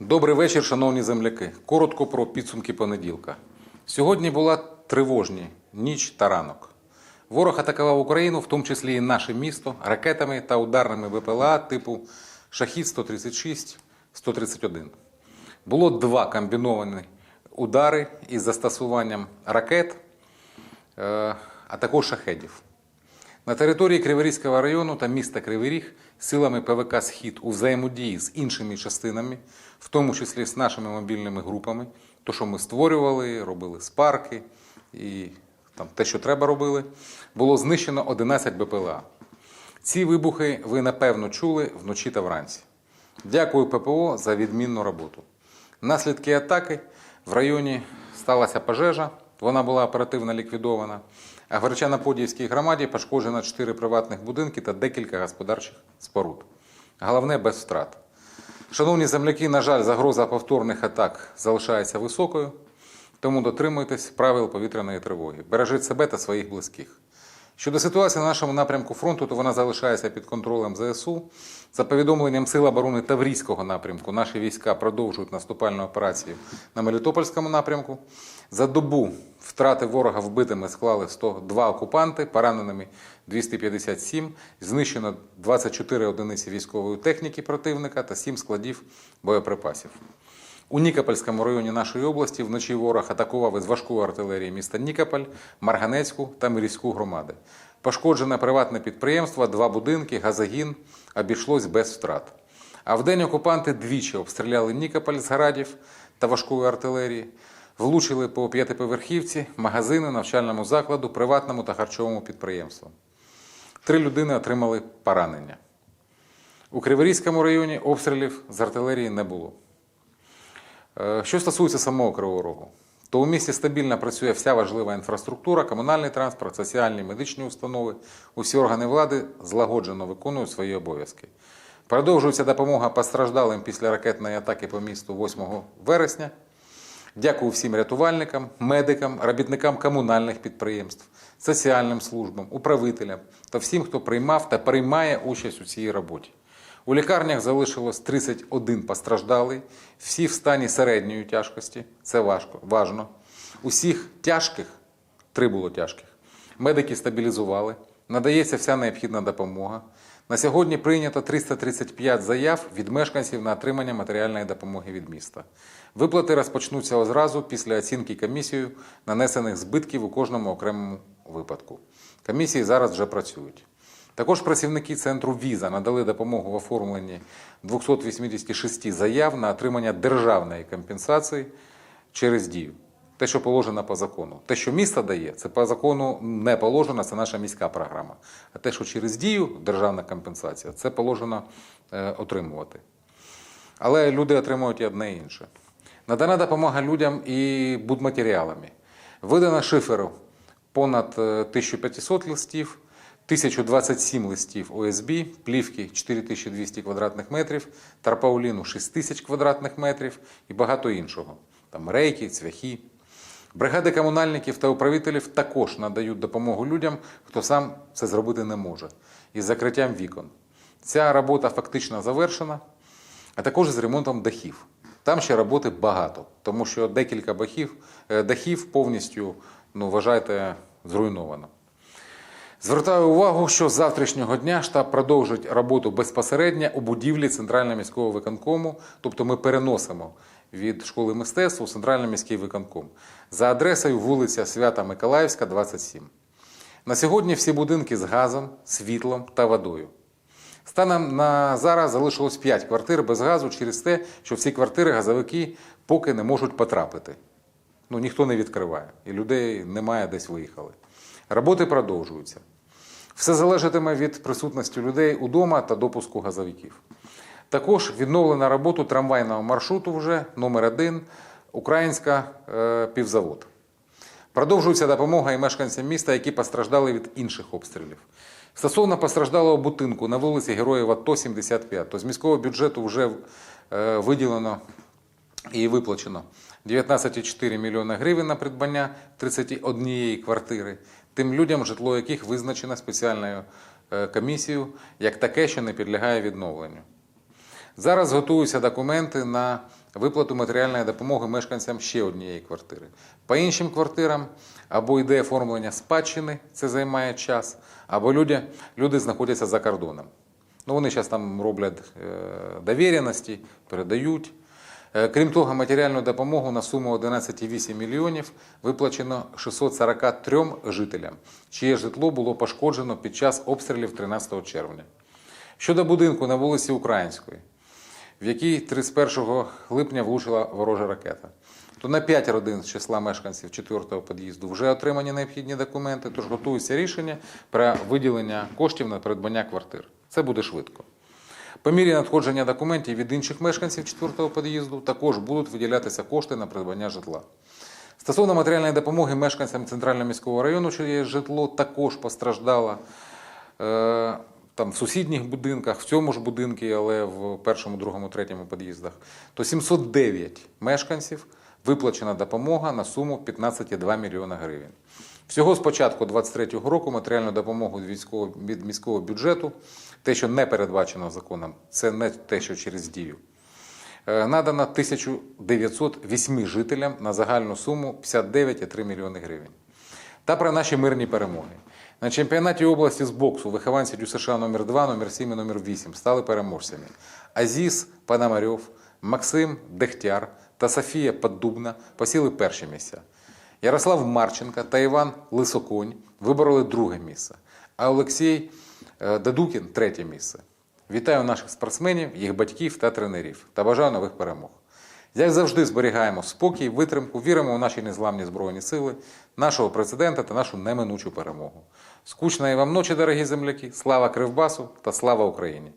Добрий вечір, шановні земляки. Коротко про підсумки понеділка. Сьогодні була тривожні ніч та ранок. Ворог атакував Україну, в тому числі і наше місто, ракетами та ударними БПЛА типу Шахід 136 131 Було два комбіновані удари із застосуванням ракет, е, а також шахедів. На території Криворізького району та міста Кривий силами ПВК Схід у взаємодії з іншими частинами, в тому числі з нашими мобільними групами, то, що ми створювали, робили спарки і там, те, що треба робили, було знищено 11 БПЛА. Ці вибухи ви напевно чули вночі та вранці. Дякую ППО за відмінну роботу. Наслідки атаки в районі сталася пожежа, вона була оперативно ліквідована. Гречано-Подіївській громаді пошкоджено 4 приватних будинки та декілька господарчих споруд. Головне без втрат. Шановні земляки, на жаль, загроза повторних атак залишається високою, тому дотримуйтесь правил повітряної тривоги. Бережіть себе та своїх близьких. Щодо ситуації на нашому напрямку фронту, то вона залишається під контролем ЗСУ. За повідомленням Сил оборони Таврійського напрямку, наші війська продовжують наступальну операцію на Мелітопольському напрямку. За добу втрати ворога вбитими склали 102 окупанти, пораненими 257, знищено 24 одиниці військової техніки противника та 7 складів боєприпасів. У Нікопольському районі нашої області вночі ворог атакував із важкої артилерії міста Нікополь, Марганецьку та Мирівську громади. Пошкоджене приватне підприємство, два будинки, газогін обійшлось без втрат. А вдень окупанти двічі обстріляли Нікополь з градів та важкої артилерії, влучили по п'ятиповерхівці, магазину, навчальному закладу, приватному та харчовому підприємству. Три людини отримали поранення. У Криворізькому районі обстрілів з артилерії не було. Е, Що стосується самого Кривого Рогу, то у місті стабільно працює вся важлива інфраструктура, комунальний транспорт, соціальні медичні установи. Усі органи влади злагоджено виконують свої обов'язки. Продовжується допомога постраждалим після ракетної атаки по місту 8 вересня. Дякую всім рятувальникам, медикам, робітникам комунальних підприємств, соціальним службам, управителям та всім, хто приймав та приймає участь у цій роботі. У лікарнях залишилось 31 постраждалий, всі в стані середньої тяжкості. Це важко, важно. Усіх тяжких, три було тяжких, медики стабілізували, надається вся необхідна допомога. На сьогодні прийнято 335 заяв від мешканців на отримання матеріальної допомоги від міста. Виплати розпочнуться одразу після оцінки комісією нанесених збитків у кожному окремому випадку. Комісії зараз вже працюють. Також працівники центру Віза надали допомогу в оформленні 286 заяв на отримання державної компенсації через дію. Те, що положено по закону. Те, що місто дає, це по закону не положено, це наша міська програма. А те, що через дію державна компенсація, це положено е, отримувати. Але люди отримують і одне і інше. Надана допомога людям і будматеріалами. Видано шиферу понад е, 1500 листів, 1027 листів ОСБ, плівки 4200 квадратних метрів, тарпауліну 6000 квадратних метрів і багато іншого. Там рейки, цвяхи. Бригади комунальників та управителів також надають допомогу людям, хто сам це зробити не може, із закриттям вікон. Ця робота фактично завершена, а також з ремонтом дахів. Там ще роботи багато, тому що декілька бахів, е, дахів повністю, ну, вважайте, зруйновано. Звертаю увагу, що з завтрашнього дня штаб продовжить роботу безпосередньо у будівлі Центрального міського виконкому, тобто ми переносимо від школи мистецтв у Центральний міський виконком за адресою вулиця Свята Миколаївська, 27. На сьогодні всі будинки з газом, світлом та водою. Станом на зараз залишилось 5 квартир без газу через те, що в ці квартири газовики поки не можуть потрапити. Ну, ніхто не відкриває, і людей немає, десь виїхали. Роботи продовжуються. Все залежатиме від присутності людей удома та допуску газовиків. Також відновлена роботу трамвайного маршруту вже номер 1 Українська е, півзавод. Продовжується допомога і мешканцям міста, які постраждали від інших обстрілів. Стосовно постраждалого будинку на вулиці Героїв АТО 75, то з міського бюджету вже е, виділено і виплачено 19,4 мільйона гривень на придбання 31 квартири, тим людям, житло яких визначено спеціальною е, комісією як таке, що не підлягає відновленню. Зараз готуються документи на виплату матеріальної допомоги мешканцям ще однієї квартири. По іншим квартирам або йде оформлення спадщини, це займає час, або люди, люди знаходяться за кордоном. Ну, вони зараз там роблять е, довіреності, передають. Е, Крім того, матеріальну допомогу на суму 11,8 мільйонів виплачено 643 жителям, чиє житло було пошкоджено під час обстрілів 13 червня. Щодо будинку на вулиці Української, в який 31 липня влучила ворожа ракета, то на 5 родин з числа мешканців 4-го під'їзду вже отримані необхідні документи, тож готується рішення про виділення коштів на придбання квартир. Це буде швидко. По мірі надходження документів від інших мешканців 4-го під'їзду також будуть виділятися кошти на придбання житла. Стосовно матеріальної допомоги мешканцям центрального міського району, чиє житло також постраждало е, там, в сусідніх будинках, в цьому ж будинку, але в першому, другому, третьому під'їздах, то 709 мешканців виплачена допомога на суму 15,2 мільйона гривень. Всього з початку 2023 року матеріальну допомогу від, військового, від міського бюджету, те, що не передбачено законом, це не те, що через дію, е, надано 1908 жителям на загальну суму 59,3 мільйони гривень. Та про наші мирні перемоги. На чемпіонаті області з боксу вихованці ДЮСШ номер 2 номер 7 і номер 8 стали переможцями. Азіз Пономарьов, Максим Дехтяр та Софія Поддубна посіли перші місця. Ярослав Марченка та Іван Лисоконь вибороли друге місце, а Олексій е, Дадукін третє місце. Вітаю наших спортсменів, їх батьків та тренерів та бажаю нових перемог. Як завжди, зберігаємо спокій, витримку, віримо у наші незламні збройні сили, нашого президента та нашу неминучу перемогу. Скучної вам ночі, дорогі земляки! Слава Кривбасу та слава Україні!